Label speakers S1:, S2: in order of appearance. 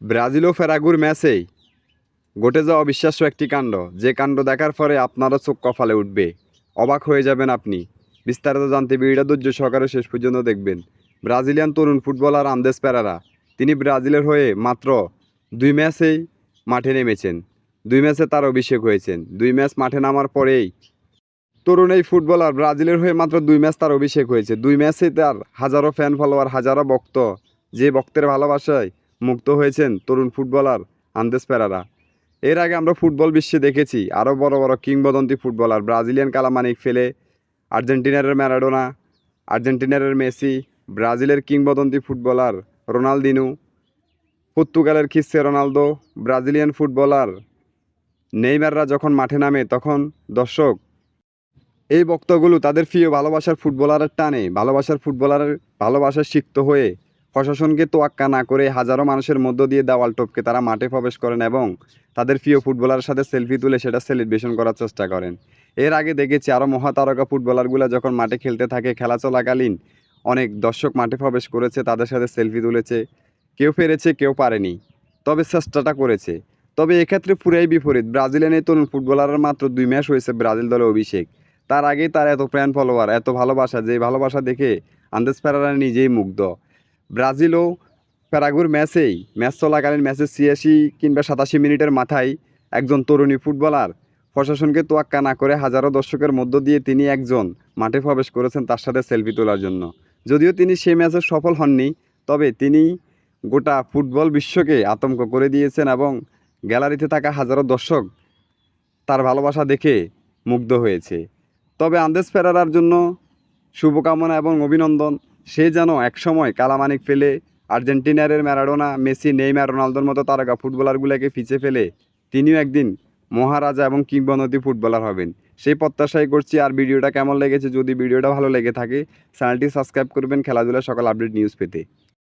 S1: Brazil ও ফেরাগুর ম্যাচেই ঘটে যাওয়া অবিশ্বাস্য একটি কাণ্ড, যে কাণ্ড দেখার পরে আপনারও চোখ কপালে উঠবে। অবাক হয়ে যাবেন আপনি। বিস্তারিত জানতে ভিডিওটা ধৈর্য সহকারে শেষ পর্যন্ত দেখবেন। ব্রাজিলিয়ান তরুণ ফুটবলার আন্দেস পেরারা। তিনি ব্রাজিলের হয়ে মাত্র দুই ম্যাচেই মাঠে নেমেছেন। দুই ম্যাচে তার অভিষেক হয়েছেন। দুই ম্যাচ মাঠে নামার পরেই তরুণ এই ফুটবলার ব্রাজিলের হয়ে মাত্র দুই ম্যাচ তার অভিষেক হয়েছে। দুই ম্যাচে তার হাজারো ফ্যান ফলোয়ার হাজারো ভক্ত যে ভক্তের ভালোবাসায় মুক্ত হয়েছেন তরুণ ফুটবলার আন্দেস পেরারা। এর আগে আমরা ফুটবল বিশ্বে দেখেছি, আরও বড় বড় কিংবদন্তি ফুটবলার ব্রাজিলিয়ান কালামানিক ফেলে আর্জেন্টিনার ম্যারাডোনা, আর্জেন্টিনার মেসি, ব্রাজিলের কিংবদন্তি ফুটবলার রোনালদিনু, পর্তুগালের খিসে রোনালদো, ব্রাজিলিয়ান ফুটবলার নেইমাররা যখন মাঠে নামে তখন দর্শক, এই বক্তগুলো তাদের প্রিয় ভালোবাসার ফুটবলারের টানে, ভালোবাসার ফুটবলারের ভালোবাসার সিক্ত হয়ে প্রশাসনকে তোয়াক্কা না করে হাজারো মানুষের মধ্য দিয়ে দেওয়াল টপকে তারা মাঠে প্রবেশ করেন এবং তাদের প্রিয় ফুটবলারের সাথে সেলফি তুলে সেটা সেলিব্রেশন করার চেষ্টা করেন। এর আগে দেখেছি আরও মহাতারকা ফুটবলারগুলো যখন মাঠে খেলতে থাকে, খেলা চলাকালীন অনেক দর্শক মাঠে প্রবেশ করেছে, তাদের সাথে সেলফি তুলেছে। কেউ পেরেছে, কেউ পারেনি। তবে চেষ্টাটা করেছে। তবে এক্ষেত্রে পুরাই বিপরীত। ব্রাজিলিয়ান এই তরুণ ফুটবলারের মাত্র দুই ম্যাচ হয়েছে ব্রাজিল দলে অভিষেক। তার আগেই তার এত প্রাণ ফলোয়ার এত ভালোবাসা যে ভালোবাসা দেখে আন্দেস পেরারা নিজেই মুগ্ধ। ব্রাজিল ও প্যারাগুর ম্যাচেই ম্যাচ চলাকালীন ম্যাচে ছিয়াশি কিংবা সাতাশি মিনিটের মাথায় একজন তরুণী ফুটবলার প্রশাসনকে তোয়াক্কা না করে হাজারো দর্শকের মধ্য দিয়ে তিনি একজন মাঠে প্রবেশ করেছেন তার সাথে সেলফি তোলার জন্য। যদিও তিনি সেই ম্যাচে সফল হননি, তবে তিনি গোটা ফুটবল বিশ্বকে আতঙ্ক করে দিয়েছেন এবং গ্যালারিতে থাকা হাজারো দর্শক তার ভালোবাসা দেখে মুগ্ধ হয়েছে। তবে আন্দেস ফেরারার জন্য শুভকামনা এবং অভিনন্দন। সে যেন একসময় কালামানিক ফেলে, আর্জেন্টিনারের ম্যারাডোনা, মেসি, নেইমার, রোনালদোর মতো তারকা ফুটবলারগুলোকে পিছে ফেলে, তিনিও একদিন মহারাজা এবং কিংবদন্তি ফুটবলার হবেন। সেই প্রত্যাশাই করছি আর ভিডিওটা কেমন লেগেছে যদি ভিডিওটা ভালো লেগে থাকে, চ্যানেলটি সাবস্ক্রাইব করবেন খেলাধুলা সকল আপডেট নিউজ পেতে।